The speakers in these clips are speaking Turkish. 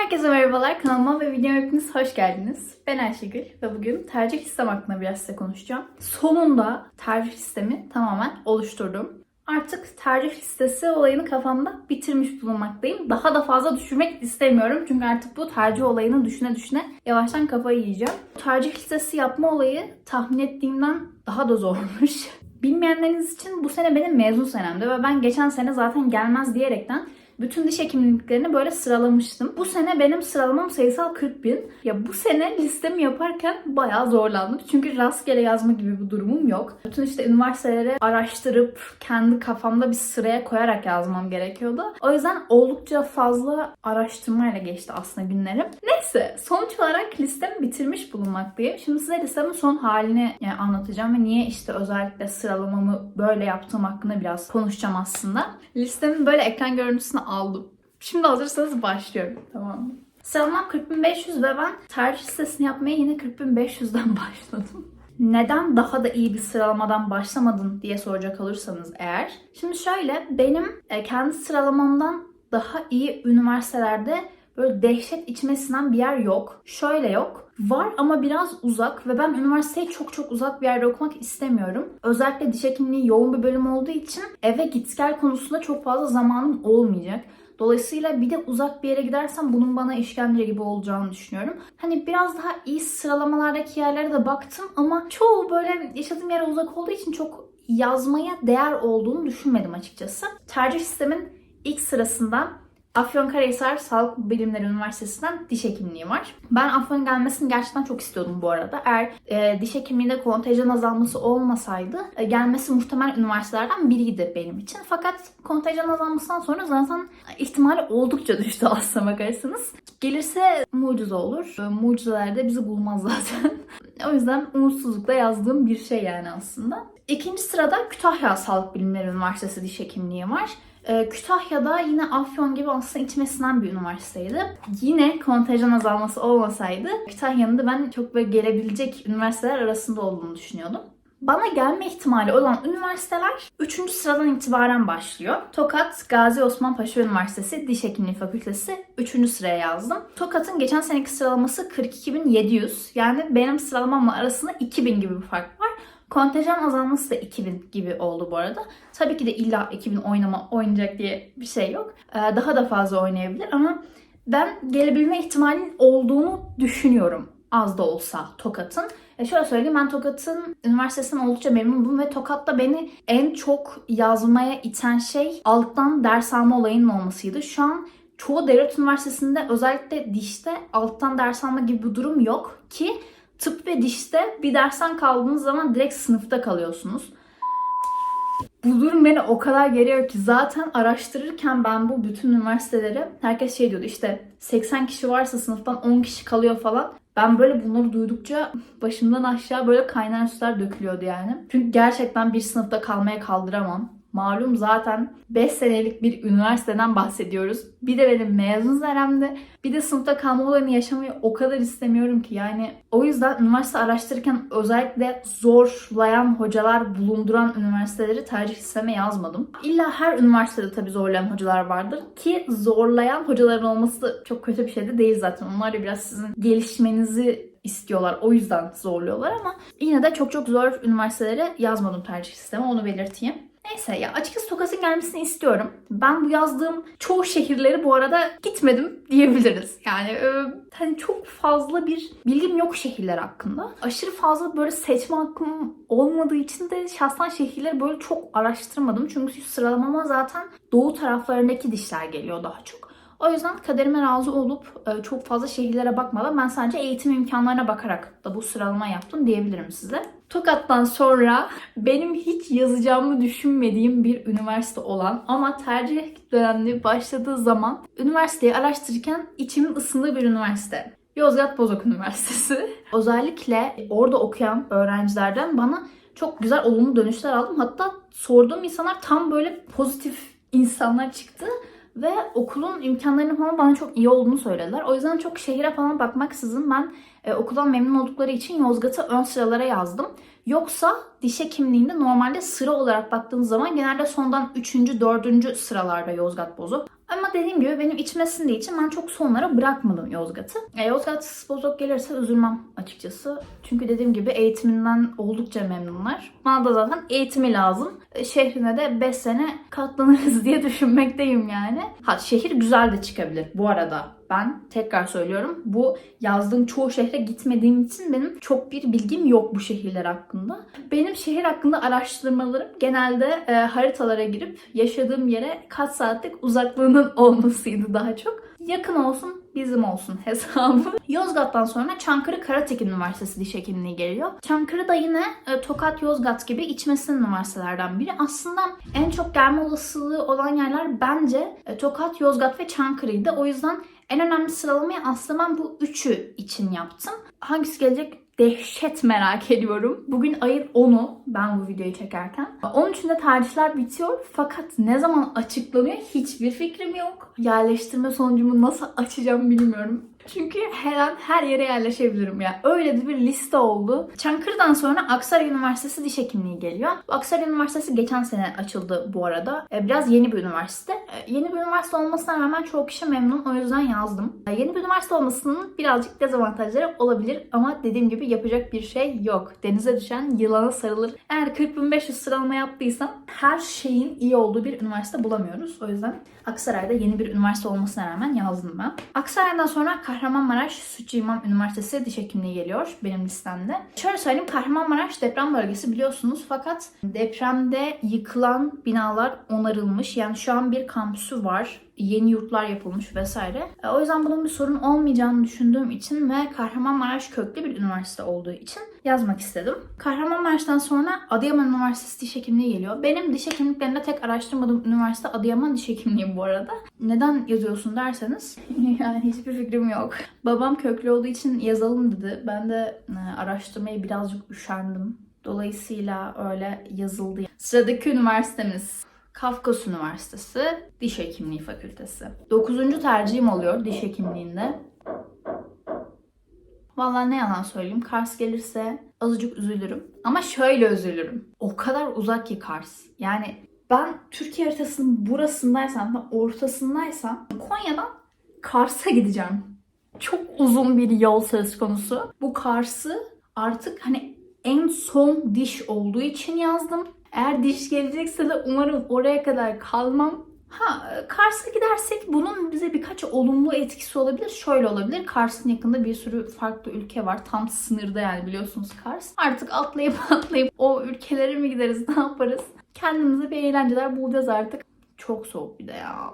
Herkese merhabalar. Kanalıma ve videoma hepiniz hoş geldiniz. Ben Ayşegül ve bugün tercih listem hakkında biraz size konuşacağım. Sonunda tercih listemi tamamen oluşturdum. Artık tercih listesi olayını kafamda bitirmiş bulunmaktayım. Daha da fazla düşürmek istemiyorum. Çünkü artık bu tercih olayını düşüne düşüne yavaştan kafayı yiyeceğim. Tercih listesi yapma olayı tahmin ettiğimden daha da zormuş. Bilmeyenleriniz için bu sene benim mezun senemdi ve ben geçen sene zaten gelmez diyerekten bütün diş hekimliklerini böyle sıralamıştım. Bu sene benim sıralamam sayısal 40 bin. Ya bu sene listemi yaparken bayağı zorlandım. Çünkü rastgele yazma gibi bir durumum yok. Bütün işte üniversiteleri araştırıp kendi kafamda bir sıraya koyarak yazmam gerekiyordu. O yüzden oldukça fazla araştırmayla geçti aslında günlerim. Neyse sonuç olarak listemi bitirmiş bulunmaktayım. Şimdi size listemin son halini yani anlatacağım ve niye işte özellikle sıralamamı böyle yaptığım hakkında biraz konuşacağım aslında. Listemin böyle ekran görüntüsünü aldım. Şimdi hazırsanız başlıyorum. Tamam mı? Sıralamam 40.500 ve ben tercih listesini yapmaya yine 40.500'den başladım. Neden daha da iyi bir sıralamadan başlamadın diye soracak olursanız eğer. Şimdi şöyle benim e, kendi sıralamamdan daha iyi üniversitelerde böyle dehşet içime sinen bir yer yok. Şöyle yok. Var ama biraz uzak ve ben üniversiteyi çok çok uzak bir yerde okumak istemiyorum. Özellikle diş hekimliği yoğun bir bölüm olduğu için eve git gel konusunda çok fazla zamanım olmayacak. Dolayısıyla bir de uzak bir yere gidersem bunun bana işkence gibi olacağını düşünüyorum. Hani biraz daha iyi sıralamalardaki yerlere de baktım ama çoğu böyle yaşadığım yere uzak olduğu için çok yazmaya değer olduğunu düşünmedim açıkçası. Tercih sistemin ilk sırasında Afyonkarahisar Sağlık Bilimleri Üniversitesi'nden diş hekimliği var. Ben Afyon gelmesini gerçekten çok istiyordum bu arada. Eğer e, diş hekimliğinde kontenjan azalması olmasaydı e, gelmesi muhtemel üniversitelerden biriydi benim için. Fakat kontenjan azalmasından sonra zaten ihtimali oldukça düştü aslına bakarsanız. Gelirse mucize olur. E, mucizeler de bizi bulmaz zaten. o yüzden umutsuzlukla yazdığım bir şey yani aslında. İkinci sırada Kütahya Sağlık Bilimleri Üniversitesi Diş Hekimliği var. Ee, Kütahya'da yine Afyon gibi aslında içime sinen bir üniversiteydi. Yine kontenjan azalması olmasaydı Kütahya'nın da ben çok böyle gelebilecek üniversiteler arasında olduğunu düşünüyordum. Bana gelme ihtimali olan üniversiteler 3. sıradan itibaren başlıyor. Tokat Gazi Osman Paşa Üniversitesi Diş Hekimliği Fakültesi 3. sıraya yazdım. Tokat'ın geçen seneki sıralaması 42.700. Yani benim sıralamamla arasında 2000 gibi bir fark var. Kontenjan azalması da 2000 gibi oldu bu arada. Tabii ki de illa 2000 oynama oynayacak diye bir şey yok. Ee, daha da fazla oynayabilir ama ben gelebilme ihtimalinin olduğunu düşünüyorum. Az da olsa Tokat'ın. E şöyle söyleyeyim ben Tokat'ın üniversitesinden oldukça memnunum ve Tokat'ta beni en çok yazmaya iten şey alttan ders alma olayının olmasıydı. Şu an çoğu devlet üniversitesinde özellikle dişte alttan ders alma gibi bir durum yok ki tıp ve dişte bir dersten kaldığınız zaman direkt sınıfta kalıyorsunuz. Bu durum beni o kadar geriyor ki zaten araştırırken ben bu bütün üniversiteleri herkes şey diyordu işte 80 kişi varsa sınıftan 10 kişi kalıyor falan. Ben böyle bunları duydukça başımdan aşağı böyle kaynar sular dökülüyordu yani. Çünkü gerçekten bir sınıfta kalmaya kaldıramam. Malum zaten 5 senelik bir üniversiteden bahsediyoruz. Bir de benim mezun senemde bir de sınıfta kalma olayını yaşamayı o kadar istemiyorum ki. Yani o yüzden üniversite araştırırken özellikle zorlayan hocalar bulunduran üniversiteleri tercih listeme yazmadım. İlla her üniversitede tabii zorlayan hocalar vardır ki zorlayan hocaların olması da çok kötü bir şey de değil zaten. Onlar da biraz sizin gelişmenizi istiyorlar. O yüzden zorluyorlar ama yine de çok çok zor üniversitelere yazmadım tercih sistemi onu belirteyim. Neyse ya açıkçası Tokat'ın gelmesini istiyorum. Ben bu yazdığım çoğu şehirleri bu arada gitmedim diyebiliriz. Yani e, hani çok fazla bir bilgim yok şehirler hakkında. Aşırı fazla böyle seçme hakkım olmadığı için de şahsen şehirleri böyle çok araştırmadım. Çünkü sıralamama zaten doğu taraflarındaki dişler geliyor daha çok. O yüzden kaderime razı olup e, çok fazla şehirlere bakmadan ben sadece eğitim imkanlarına bakarak da bu sıralama yaptım diyebilirim size. Tokat'tan sonra benim hiç yazacağımı düşünmediğim bir üniversite olan ama tercih dönemli başladığı zaman üniversiteyi araştırırken içimin ısındığı bir üniversite. Yozgat Bozok Üniversitesi. Özellikle orada okuyan öğrencilerden bana çok güzel olumlu dönüşler aldım. Hatta sorduğum insanlar tam böyle pozitif insanlar çıktı. Ve okulun imkanlarının falan bana çok iyi olduğunu söylediler. O yüzden çok şehire falan bakmaksızın ben e, okuldan memnun oldukları için Yozgat'ı ön sıralara yazdım. Yoksa diş hekimliğinde normalde sıra olarak baktığımız zaman genelde sondan 3. 4. sıralarda Yozgat Bozuk. Ama dediğim gibi benim içime sindiği için ben çok sonlara bırakmadım Yozgat'ı. E, Yozgat bozok gelirse üzülmem açıkçası. Çünkü dediğim gibi eğitiminden oldukça memnunlar. Bana da zaten eğitimi lazım. E, şehrine de 5 sene katlanırız diye düşünmekteyim yani. Ha şehir güzel de çıkabilir bu arada. Ben tekrar söylüyorum bu yazdığım çoğu şehre gitmediğim için benim çok bir bilgim yok bu şehirler hakkında. Benim şehir hakkında araştırmalarım genelde e, haritalara girip yaşadığım yere kaç saatlik uzaklığının olmasıydı daha çok. Yakın olsun bizim olsun hesabı. Yozgat'tan sonra Çankırı Karatekin Üniversitesi Diş Hekimliği geliyor. Çankırı da yine e, Tokat Yozgat gibi içmesinin üniversitelerden biri. Aslında en çok gelme olasılığı olan yerler bence e, Tokat, Yozgat ve Çankırı'ydı. O yüzden en önemli sıralamayı aslında ben bu üçü için yaptım. Hangisi gelecek dehşet merak ediyorum. Bugün ayın 10'u ben bu videoyu çekerken. 13'ünde tercihler bitiyor fakat ne zaman açıklanıyor hiçbir fikrim yok. Yerleştirme sonucumu nasıl açacağım bilmiyorum. Çünkü her an her yere yerleşebilirim ya. Öyle bir liste oldu. Çankırı'dan sonra Aksaray Üniversitesi Diş Hekimliği geliyor. Aksaray Üniversitesi geçen sene açıldı bu arada. E, Biraz yeni bir üniversite. E, Yeni bir üniversite olmasına rağmen çoğu kişi memnun. O yüzden yazdım. E, Yeni bir üniversite olmasının birazcık dezavantajları olabilir. Ama dediğim gibi yapacak bir şey yok. Denize düşen yılana sarılır. Eğer 40.500 sıralama yaptıysam her şeyin iyi olduğu bir üniversite bulamıyoruz. O yüzden Aksaray'da yeni bir üniversite olmasına rağmen yazdım ben. Aksaray'dan sonra Sütçü İmam Üniversitesi Diş Hekimliği geliyor benim listemde. Şöyle söyleyeyim Kahramanmaraş deprem bölgesi biliyorsunuz fakat depremde yıkılan binalar onarılmış. Yani şu an bir kampüsü var yeni yurtlar yapılmış vesaire. E, O yüzden bunun bir sorun olmayacağını düşündüğüm için ve Kahramanmaraş köklü bir üniversite olduğu için yazmak istedim. Kahramanmaraş'tan sonra Adıyaman Üniversitesi Diş Hekimliği geliyor. Benim diş hekimliklerinde tek araştırmadığım üniversite Adıyaman Diş Hekimliği bu arada. Neden yazıyorsun derseniz yani hiçbir fikrim yok. Babam köklü olduğu için yazalım dedi. Ben de e, araştırmayı birazcık üşendim. Dolayısıyla öyle yazıldı. Sıradaki üniversitemiz Kafkas Üniversitesi Diş Hekimliği Fakültesi. Dokuzuncu tercihim oluyor diş hekimliğinde. Vallahi ne yalan söyleyeyim Kars gelirse azıcık üzülürüm. Ama şöyle üzülürüm. O kadar uzak ki Kars. Yani ben Türkiye haritasının burasındaysam, ortasındaysam Konya'dan Kars'a gideceğim. Çok uzun bir yol söz konusu. Bu Kars'ı artık hani en son diş olduğu için yazdım. Eğer diş gelecekse de umarım oraya kadar kalmam. Ha Kars'a gidersek bunun bize birkaç olumlu etkisi olabilir. Şöyle olabilir. Kars'ın yakında bir sürü farklı ülke var. Tam sınırda yani biliyorsunuz Kars. Artık atlayıp atlayıp o ülkelere mi gideriz ne yaparız? Kendimize bir eğlenceler bulacağız artık. Çok soğuk bir de ya.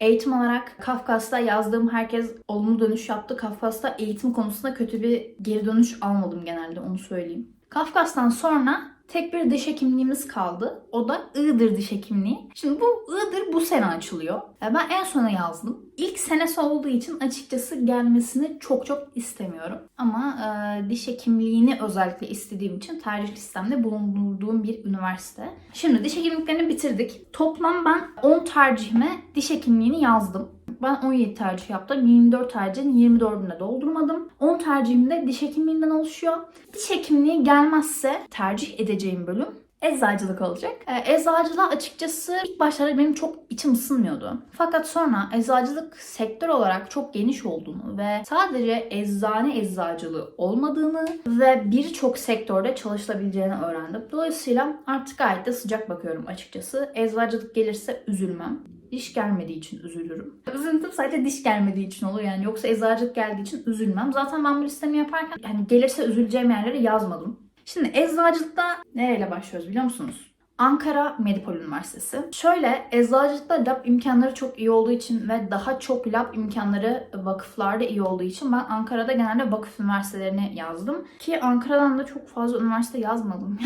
Eğitim olarak Kafkas'ta yazdığım herkes olumlu dönüş yaptı. Kafkas'ta eğitim konusunda kötü bir geri dönüş almadım genelde onu söyleyeyim. Kafkas'tan sonra tek bir diş hekimliğimiz kaldı. O da Iğdır Diş Hekimliği. Şimdi bu Iğdır bu sene açılıyor. Ben en sona yazdım. İlk senesi olduğu için açıkçası gelmesini çok çok istemiyorum. Ama e, diş hekimliğini özellikle istediğim için tercih listemde bulundurduğum bir üniversite. Şimdi diş hekimliklerini bitirdik. Toplam ben 10 tercihime diş hekimliğini yazdım. Ben 17 tercih yaptım. 24 tercihin 24'ünde doldurmadım. 10 tercihim de diş hekimliğinden oluşuyor. Diş hekimliği gelmezse tercih edeceğim bölüm eczacılık olacak. Ee, eczacılığa açıkçası ilk başlarda benim çok içim ısınmıyordu. Fakat sonra eczacılık sektör olarak çok geniş olduğunu ve sadece eczane eczacılığı olmadığını ve birçok sektörde çalışılabileceğini öğrendim. Dolayısıyla artık gayet de sıcak bakıyorum açıkçası. Eczacılık gelirse üzülmem. Diş gelmediği için üzülürüm. Üzüntüm sadece diş gelmediği için olur yani. Yoksa eczacılık geldiği için üzülmem. Zaten ben bu listemi yaparken yani gelirse üzüleceğim yerleri yazmadım. Şimdi eczacılıkta nereyle başlıyoruz biliyor musunuz? Ankara Medipol Üniversitesi. Şöyle eczacılıkta lab imkanları çok iyi olduğu için ve daha çok lab imkanları vakıflarda iyi olduğu için ben Ankara'da genelde vakıf üniversitelerini yazdım. Ki Ankara'dan da çok fazla üniversite yazmadım.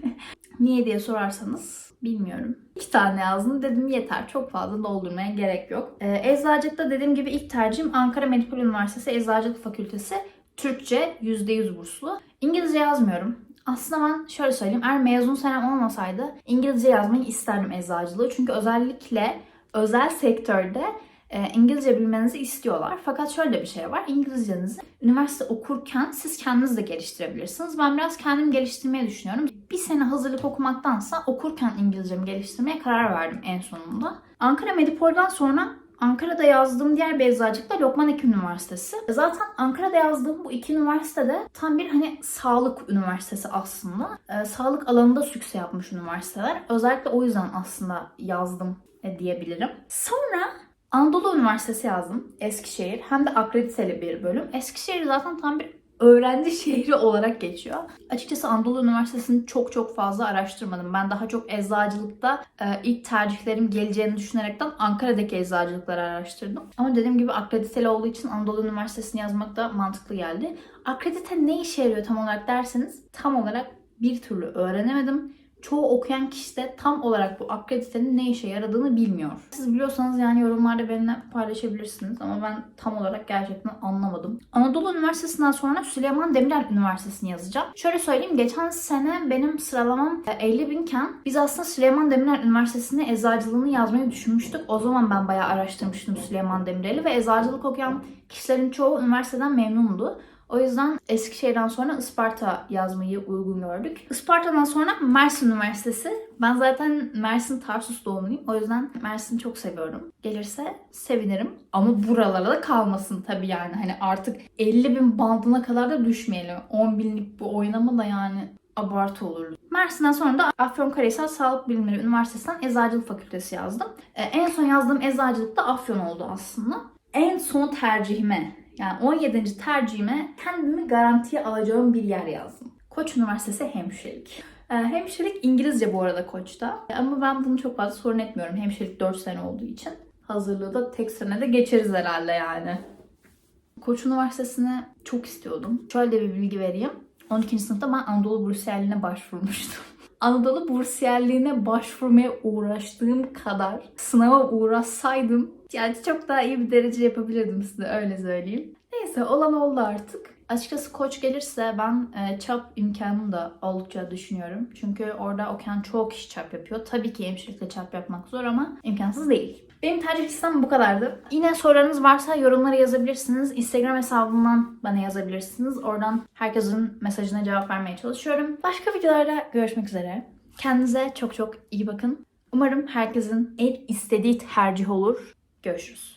Niye diye sorarsanız bilmiyorum. İki tane yazdım dedim yeter çok fazla doldurmaya gerek yok. Ee, eczacılıkta dediğim gibi ilk tercihim Ankara Medipol Üniversitesi Eczacılık Fakültesi. Türkçe %100 burslu. İngilizce yazmıyorum. Aslında ben şöyle söyleyeyim. Eğer mezun senem olmasaydı İngilizce yazmayı isterdim eczacılığı. Çünkü özellikle özel sektörde e, İngilizce bilmenizi istiyorlar. Fakat şöyle bir şey var. İngilizcenizi üniversite okurken siz kendiniz de geliştirebilirsiniz. Ben biraz kendim geliştirmeyi düşünüyorum. Bir sene hazırlık okumaktansa okurken İngilizcemi geliştirmeye karar verdim en sonunda. Ankara Medipol'dan sonra Ankara'da yazdığım diğer bir eczacılık da Lokman Hekim Üniversitesi. Zaten Ankara'da yazdığım bu iki üniversitede tam bir hani sağlık üniversitesi aslında. Ee, sağlık alanında sükse yapmış üniversiteler. Özellikle o yüzden aslında yazdım e, diyebilirim. Sonra Anadolu Üniversitesi yazdım. Eskişehir. Hem de akrediteli bir bölüm. Eskişehir zaten tam bir öğrenci şehri olarak geçiyor. Açıkçası Anadolu Üniversitesi'ni çok çok fazla araştırmadım. Ben daha çok eczacılıkta e, ilk tercihlerim geleceğini düşünerekten Ankara'daki eczacılıkları araştırdım. Ama dediğim gibi akrediteli olduğu için Anadolu Üniversitesi'ni yazmak da mantıklı geldi. Akredite ne işe yarıyor tam olarak derseniz tam olarak bir türlü öğrenemedim çoğu okuyan kişi de tam olarak bu akreditenin ne işe yaradığını bilmiyor. Siz biliyorsanız yani yorumlarda benimle paylaşabilirsiniz ama ben tam olarak gerçekten anlamadım. Anadolu Üniversitesi'nden sonra Süleyman Demirel Üniversitesi'ni yazacağım. Şöyle söyleyeyim geçen sene benim sıralamam 50 binken biz aslında Süleyman Demirel Üniversitesi'ne eczacılığını yazmayı düşünmüştük. O zaman ben bayağı araştırmıştım Süleyman Demirel'i ve eczacılık okuyan kişilerin çoğu üniversiteden memnundu. O yüzden Eskişehir'den sonra Isparta yazmayı uygun gördük. Isparta'dan sonra Mersin Üniversitesi. Ben zaten Mersin Tarsus doğumluyum. O yüzden Mersin'i çok seviyorum. Gelirse sevinirim. Ama buralara da kalmasın tabii yani. Hani artık 50 bin bandına kadar da düşmeyelim. 10 binlik bu oynama da yani abartı olurdu. Mersin'den sonra da Afyonkarahisar Sağlık Bilimleri Üniversitesi'nden Eczacılık Fakültesi yazdım. Ee, en son yazdığım eczacılık da Afyon oldu aslında. En son tercihime yani 17. tercihime kendimi garantiye alacağım bir yer yazdım. Koç Üniversitesi Hemşirelik. Ee, hemşirelik İngilizce bu arada Koç'ta. Ama ben bunu çok fazla sorun etmiyorum. Hemşirelik 4 sene olduğu için. Hazırlığı da tek senede geçeriz herhalde yani. Koç Üniversitesi'ne çok istiyordum. Şöyle bir bilgi vereyim. 12. sınıfta ben Anadolu Bursiyerliğine başvurmuştum. Anadolu Bursiyerliğine başvurmaya uğraştığım kadar sınava uğraşsaydım yani çok daha iyi bir derece yapabilirdim size öyle söyleyeyim. Neyse olan oldu artık. Açıkçası koç gelirse ben e, çap imkanını da oldukça düşünüyorum. Çünkü orada okuyan çoğu kişi çap yapıyor. Tabii ki hemşirelikle çap yapmak zor ama imkansız değil. Benim tercih listem bu kadardı. Yine sorularınız varsa yorumlara yazabilirsiniz. Instagram hesabımdan bana yazabilirsiniz. Oradan herkesin mesajına cevap vermeye çalışıyorum. Başka videolarda görüşmek üzere. Kendinize çok çok iyi bakın. Umarım herkesin en istediği tercih olur. Görüşürüz.